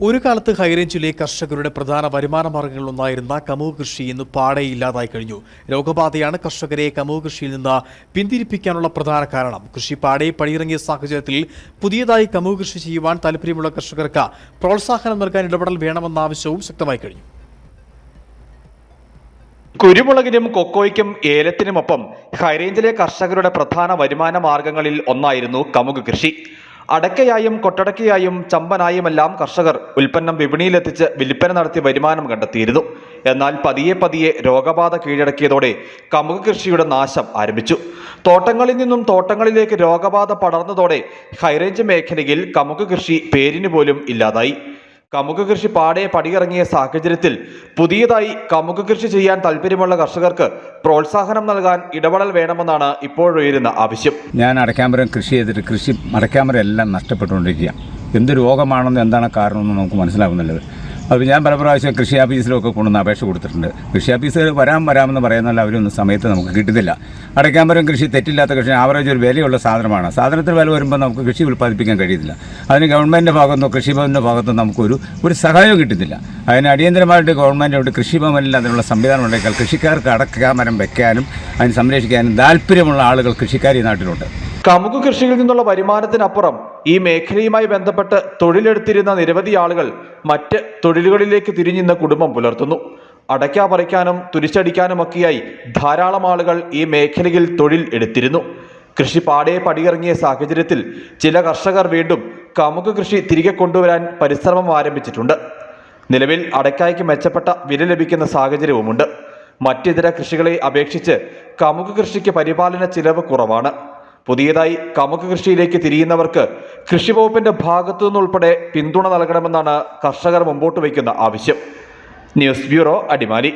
ഒരു കാലത്ത് ഹൈറേഞ്ചിലെ കർഷകരുടെ പ്രധാന വരുമാന മാർഗങ്ങളിലൊന്നായിരുന്ന കമുക് കൃഷി ഇന്ന് പാടെ ഇല്ലാതായി കഴിഞ്ഞു. രോഗബാധയാണ് കർഷകരെ കമുക് കൃഷിയിൽ നിന്ന് പിന്തിരിപ്പിക്കാനുള്ള പ്രധാന കാരണം. കൃഷി പാടെ പടിയിറങ്ങിയ സാഹചര്യത്തിൽ പുതിയതായി കമുക് കൃഷി ചെയ്യുവാൻ താല്പര്യമുള്ള കർഷകർക്ക് പ്രോത്സാഹനം നൽകാൻ ഇടപെടൽ വേണമെന്ന ആവശ്യവും ശക്തമായി കഴിഞ്ഞു. കുരുമുളകിനും കൊക്കോയ്ക്കും ഏലത്തിനുമൊപ്പം ഹൈറേഞ്ചിലെ കർഷകരുടെ പ്രധാന വരുമാന മാർഗങ്ങളിൽ ഒന്നായിരുന്നു കമുക് കൃഷി. അടക്കയായും കൊട്ടടക്കയായും ചമ്പനായുമെല്ലാം കർഷകർ ഉൽപ്പന്നം വിപണിയിലെത്തിച്ച് വിൽപ്പന നടത്തി വരുമാനം കണ്ടെത്തിയിരുന്നു. എന്നാൽ പതിയെ പതിയെ രോഗബാധ കീഴടക്കിയതോടെ കമുക കൃഷിയുടെ നാശം ആരംഭിച്ചു. തോട്ടങ്ങളിൽ നിന്നും തോട്ടങ്ങളിലേക്ക് രോഗബാധ പടർന്നതോടെ ഹൈറേഞ്ച് മേഖലയിൽ കമുക കൃഷി പേരിന് പോലും ഇല്ലാതായി. കമുക് കൃഷി പാടെ പടിയിറങ്ങിയ സാഹചര്യത്തിൽ പുതിയതായി കമുക കൃഷി ചെയ്യാൻ താല്പര്യമുള്ള കർഷകർക്ക് പ്രോത്സാഹനം നൽകാൻ ഇടപെടൽ വേണമെന്നാണ് ഇപ്പോഴുയരുന്ന ആവശ്യം. ഞാൻ അടക്കാമരം കൃഷി ചെയ്തിട്ട് കൃഷി അടക്കാമരം എല്ലാം നഷ്ടപ്പെട്ടുകൊണ്ടിരിക്കുക എന്ത് രോഗമാണെന്ന് എന്താണ് കാരണമെന്ന് നമുക്ക് മനസ്സിലാവുന്നില്ല. അപ്പോൾ ഞാൻ പല പ്രാവശ്യം കൃഷി ഓഫീസിലൊക്കെ കൊണ്ടുവന്ന് അപേക്ഷ കൊടുത്തിട്ടുണ്ട്. കൃഷി ഓഫീസിൽ വരാൻ വരാമെന്ന് പറയുന്നല്ല അവരൊന്നും സമയത്ത് നമുക്ക് കിട്ടുന്നില്ല. അടയ്ക്കാമ്പരം കൃഷി തെറ്റില്ലാത്ത കൃഷി ആവറേജ് ഒരു വിലയുള്ള സാധനമാണ്. സാധനത്തിന് വില വരുമ്പോൾ നമുക്ക് കൃഷി ഉൽപ്പാദിപ്പിക്കാൻ കഴിയുന്നില്ല. അതിന് ഗവൺമെന്റിന്റെ ഭാഗത്തുനിന്നോ കൃഷിഭവന്റെ ഭാഗത്തുനിന്നോ നമുക്കൊരു ഒരു സഹായവും കിട്ടുന്നില്ല. അതിന് അടിയന്തരമായിട്ട് ഗവൺമെന്റ് കൃഷിഭവനിൽ അതിനുള്ള സംവിധാനം ഉണ്ടെങ്കിൽ കൃഷിക്കാർക്ക് അടക്കാമരം വെക്കാനും അതിന് സംരക്ഷിക്കാനും താല്പര്യമുള്ള ആളുകൾ കൃഷിക്കാർ ഈ നാട്ടിലുണ്ട്. കമുക് കൃഷിയിൽ നിന്നുള്ള വരുമാനത്തിനപ്പുറം ഈ മേഖലയുമായി ബന്ധപ്പെട്ട് തൊഴിലെടുത്തിരുന്ന നിരവധി ആളുകൾ മറ്റ് തൊഴിലുകളിലേക്ക് തിരിഞ്ഞിന്ന് കുടുംബം പുലർത്തുന്നു. അടയ്ക്ക പറിക്കാനും തുരിച്ചടിക്കാനുമൊക്കെയായി ധാരാളം ആളുകൾ ഈ മേഖലയിൽ തൊഴിൽ എടുത്തിരുന്നു. കൃഷി പാടെ പടിയിറങ്ങിയ സാഹചര്യത്തിൽ ചില കർഷകർ വീണ്ടും കമുക് കൃഷി തിരികെ കൊണ്ടുവരാൻ പരിശ്രമം ആരംഭിച്ചിട്ടുണ്ട്. നിലവിൽ അടയ്ക്കായ്ക്ക് മെച്ചപ്പെട്ട വില ലഭിക്കുന്ന സാഹചര്യവുമുണ്ട്. മറ്റിതര കൃഷികളെ അപേക്ഷിച്ച് കമുക് കൃഷിക്ക് പരിപാലന ചിലവ് കുറവാണ്. പുതിയതായി കമുക് കൃഷിയിലേക്ക് തിരിയുന്നവർക്ക് കൃഷിവകുപ്പിന്റെ ഭാഗത്തു നിന്നുൾപ്പെടെ പിന്തുണ നൽകണമെന്നാണ് കർഷകർ മുമ്പോട്ട് വയ്ക്കുന്ന ആവശ്യം. News bureau Adimali.